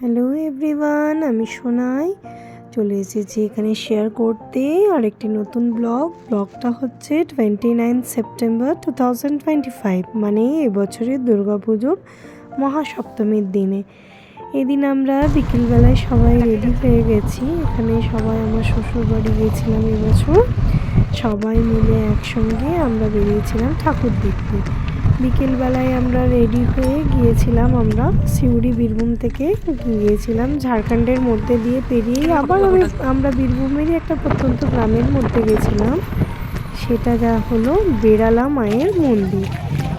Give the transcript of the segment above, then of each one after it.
Hello everyone আমি সোনাই। চলে এসেছি এখানে শেয়ার করতে আরেকটি নতুন ব্লগ ব্লগটা হচ্ছে twenty nine September two thousand twenty five মানে এবছরের দুর্গাপুজোর মহাসপ্তমীর দিনে। এদিন আমরা বিকেলবেলায় সবাই রেডি হয়ে গেছি। এখানে সবাই আমার শ্বশুর বাড়ি গেছিলাম এবছর সবাই মিলে একসঙ্গে আমরা বেরিয়েছিলাম ঠাকুর দেখতে। বিকেলবেলায় আমরা রেডি হয়ে গিয়েছিলাম আমরা সিউড়ি বীরভূম থেকে গিয়েছিলাম ঝাড়খণ্ডের মধ্যে দিয়ে পেরিয়ে আবার আমি আমরা বীরভূমেরই একটা প্রত্যন্ত গ্রামের মধ্যে গেছিলাম। সেটা যা হলো বেড়ালা মায়ের মন্দির।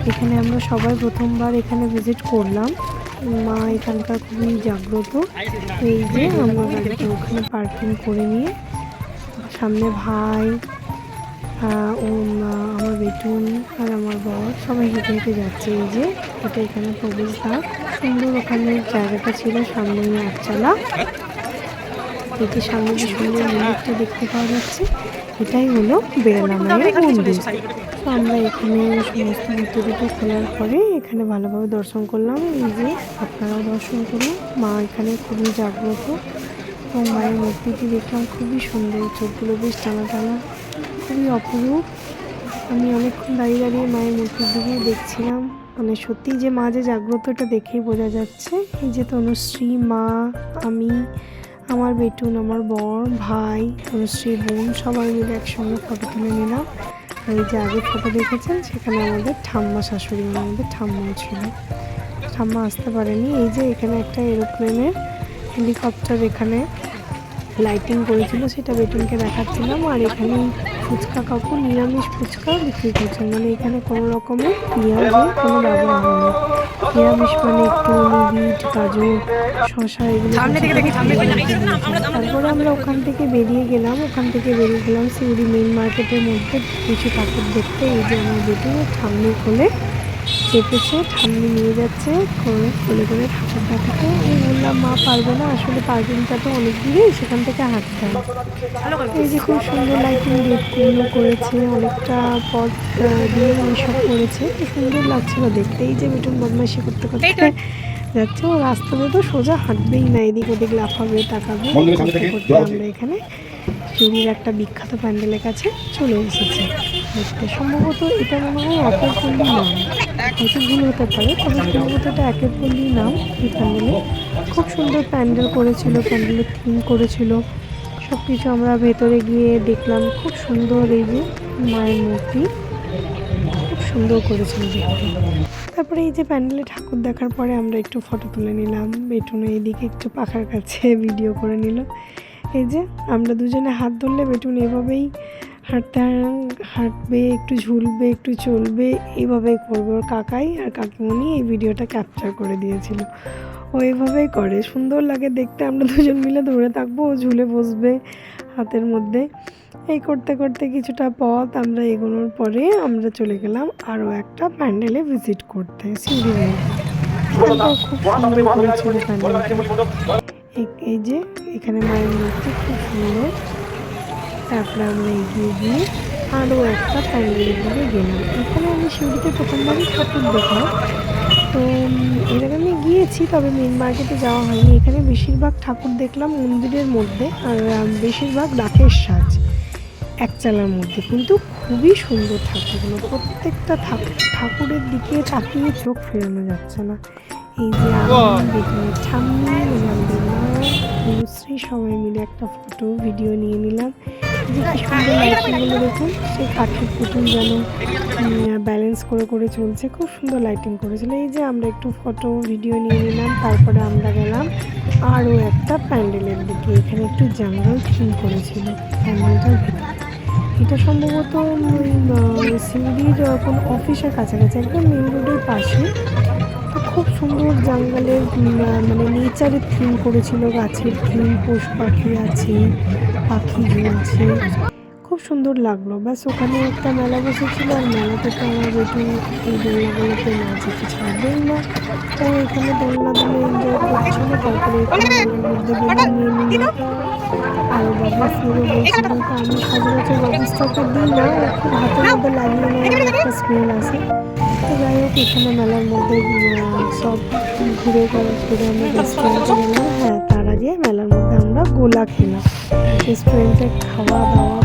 এখানে আমরা সবাই প্রথমবার এখানে ভিজিট করলাম। মা এখানকার খুবই জাগ্রত। এই যে আমরা ওখানে পার্কিং করে নিয়ে সামনে ভাই আমার বেটুন আর আমার বর সবাই হেঁটে হেঁটে যাচ্ছে। এই যে এটা এখানে প্রবেশ প্রবেশদ্বার সুন্দর ওখানে জায়গাটা ছিল সামনে আটচালা। এটি সামনে যে সুন্দর মন্দিরটা দেখতে পাওয়া যাচ্ছে এটাই হলো বেড়ালা মায়ের মন্দির। তো আমরা এখানে সমস্ত ভিতরটা খোলার পরে এখানে ভালোভাবে দর্শন করলাম। এই যে আপনারাও দর্শন করুন। মা এখানে খুবই জাগ্রত। এবং মায়ের মূর্তিটি দেখলাম খুবই সুন্দর। চোখগুলো বেশ টানা টানা খুবই অপরূপ। আমি অনেকক্ষণ দাঁড়িয়ে দাঁড়িয়ে মায়ের মূর্তির দিকে দেখছিলাম। মানে সত্যি যে মা যে জাগ্রত এটা দেখেই বোঝা যাচ্ছে। এই যে তনুশ্রী, মা, আমি, আমার বেটুন, আমার বর, ভাই, তনুশ্রী, বোন, সবাই মিলে একসঙ্গে ফটো তুলে নিলাম। আর এই যে আগে ফটো দেখেছেন, সেখানে আমাদের ঠাম্মা শাশুড়ি আমাদের ঠাম্মাও ছিল। ঠাম্মা আসতে পারেনি। এই যে এখানে একটা এরোপ্লেনের হেলিকপ্টার এখানে লাইটিং করেছিল, সেটা বেটুনকে দেখাচ্ছিলাম। আর এখানে ফুচকা কাকু নিরামিষ ফুচকা বিক্রি করছেন মানে এখানে কোনো রকমের পেঁয়াজের কোনো ব্যবহার হয় না নিরামিষ মানে একটু বিট গাজর শশা এগুলো তারপরে আমরা ওখান থেকে বেরিয়ে গেলাম ওখান থেকে বেরিয়ে গেলাম সিউড়ি মেন মার্কেটের মধ্যে কিছু কাপড় দেখতে। এই যে আমার বেটি সামনে খোলে চেপেছে ঠাম্মি নিয়ে যাচ্ছে করে কোলে করে ঠাকুর দেখাতে আমি বললাম মা পারবে না আসলে পার্কিংটা তো অনেক দূরে সেখান থেকে হাঁটতে হবে। এই যে খুব সুন্দর লাইটিং গেটগুলো করেছে অনেকটা পথ আহ, দিয়ে এইসব করেছে। সুন্দর লাগছিল দেখতে এই যে বেটুন বদমাইশি করতে করতে যাচ্ছে। ও রাস্তাতে তো সোজা হাঁটবেই না এদিক ওদিক লাফাবে তাকাবে করতে। আমরা এখানে। চুরির একটা বিখ্যাত প্যান্ডেলের কাছে চলে এসেছি দেখতে। সম্ভবত এটা মনে হয় একের পল্লী নাম হয়তো হতে পারে, তবে সম্ভবত একের পল্লী নাম এই খুব সুন্দর প্যান্ডেল করেছিল, প্যান্ডেলের থিম করেছিল। সব কিছু আমরা ভেতরে গিয়ে দেখলাম, খুব সুন্দর এই যে মায়ের মূর্তি। খুব সুন্দর করেছিল তারপরে এই যে প্যান্ডেলে ঠাকুর দেখার পরে আমরা একটু ফটো তুলে নিলাম। বেটুনে এইদিকে একটু পাখার কাছে ভিডিও করে নিল। এই যে আমরা দুজনে হাত ধরলে বেটুন এভাবেই হাঁটতে হাঁটবে একটু ঝুলবে একটু চলবে এইভাবেই করবে ওর কাকাই আর কাকিমণি এই ভিডিওটা ক্যাপচার করে দিয়েছিল ও এভাবেই করে সুন্দর লাগে দেখতে আমরা দুজন মিলে ধরে থাকব ও ঝুলে বসবে হাতের মধ্যে এই করতে করতে কিছুটা পথ আমরা এগোনোর পরে আমরা চলে গেলাম আরও একটা প্যান্ডেলে ভিজিট করতে সিঁড়ি খুব সুন্দর করেছিল প্যান্ডেলটা এই- এই যে এখানে মায়ের মূর্তি খুব সুন্দর তারপরে আমরা এগিয়ে গিয়ে আরও একটা প্যান্ডেলের দিকে গেলাম। এখানে আমি সিঁড়িতে প্রথমবারই ঠাকুর দেখলাম তো এর আমি গিয়েছি, তবে মেন মার্কেটে যাওয়া হয়নি। এখানে বেশিরভাগ ঠাকুর দেখলাম মন্দিরের মধ্যে আর বেশিরভাগ রাখের সাজ একচালার মধ্যে। কিন্তু খুবই সুন্দর ঠাকুরগুলো। প্রত্যেকটা ঠাকুর ঠাকুরের দিকে তাকিয়ে চোখ ফেরানো যাচ্ছে না। এই যে আমি বেগুনের ঠাম্মি আমাদের মা সবাই মিলে একটা ফটো ভিডিও নিয়ে নিলাম। যে কি সুন্দর লাইটিংগুলো দেখুন। সেই কাঠের পুতুল যেন ব্যালেন্স করে করে চলছে। খুব সুন্দর লাইটিং করেছিল। এই যে আমরা একটু ফটো ভিডিও নিয়ে নিলাম, তারপরে আমরা গেলাম আরও একটা প্যান্ডেলের দিকে। এখানে একটু জঙ্গল থিম করেছিল প্যান্ডেলটার ভিতরে। এটা সম্ভবত সিউড়ির কোনো অফিসের কাছাকাছি, একদম মেন রোডের পাশে। খুব সুন্দর জঙ্গলের মানে নেচারের থিম করেছিল গাছের থিম পশু পাখি আছে, পাখি ঝুলছে। খুব সুন্দর লাগল। ব্যাস, ওখানে একটা মেলা বসেছিল, আর মেলাতে তো আমার বেটু এই দোলনাগুলোতে না যেতে ছাড়বেই না ও এখানে দোলনা দোলে এনজয় করছিল তারপরে এখানে মধ্যে বেলুন নিয়ে নিল বাবুসগুলো বলছিল আমি হাতের মধ্যে লাগিয়ে একটা স্মেল আছে তো এখানে মেলার মধ্যে সব ঘুরে খরচ করে আমরা রেস্টুরেন্টে হ্যাঁ তার আগে মেলার মধ্যে আমরা গোলা খেলাম রেস্টুরেন্টে খাওয়া দাওয়া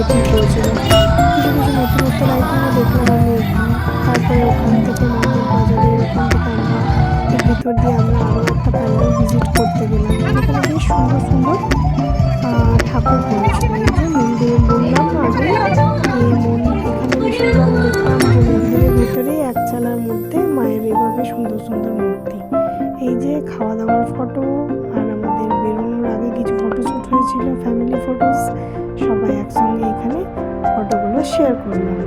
লাইটিং করেছিল। কিছু কিছু নতুনত্ব লাইটিংও দেখলাম আমি এখানে তারপরে ওখান থেকে মোহাম্মদ বাজারের ওখান থেকে আমরা এর ভিতর দিয়ে আমরা আরও একটা প্যান্ডেল ভিজিট করতে গেলাম। যেখানে বেশ সুন্দর সুন্দর ঠাকুর করেছিল এই যে মন্দিরে বললাম আগে এই মন এখানে বেশিরভাগ দেখলাম যে মন্দিরের ভিতরে এক চালার মধ্যে মায়ের এভাবে সুন্দর সুন্দর মূর্তি। এই যে খাওয়া দাওয়ার ফটো আর আমাদের বেরোনোর আগে কিছু ফটোশ্যুট হয়েছিল ফ্যামিলি ফটোস সবাই একসঙ্গে এখানে ফটোগুলো শেয়ার করলাম।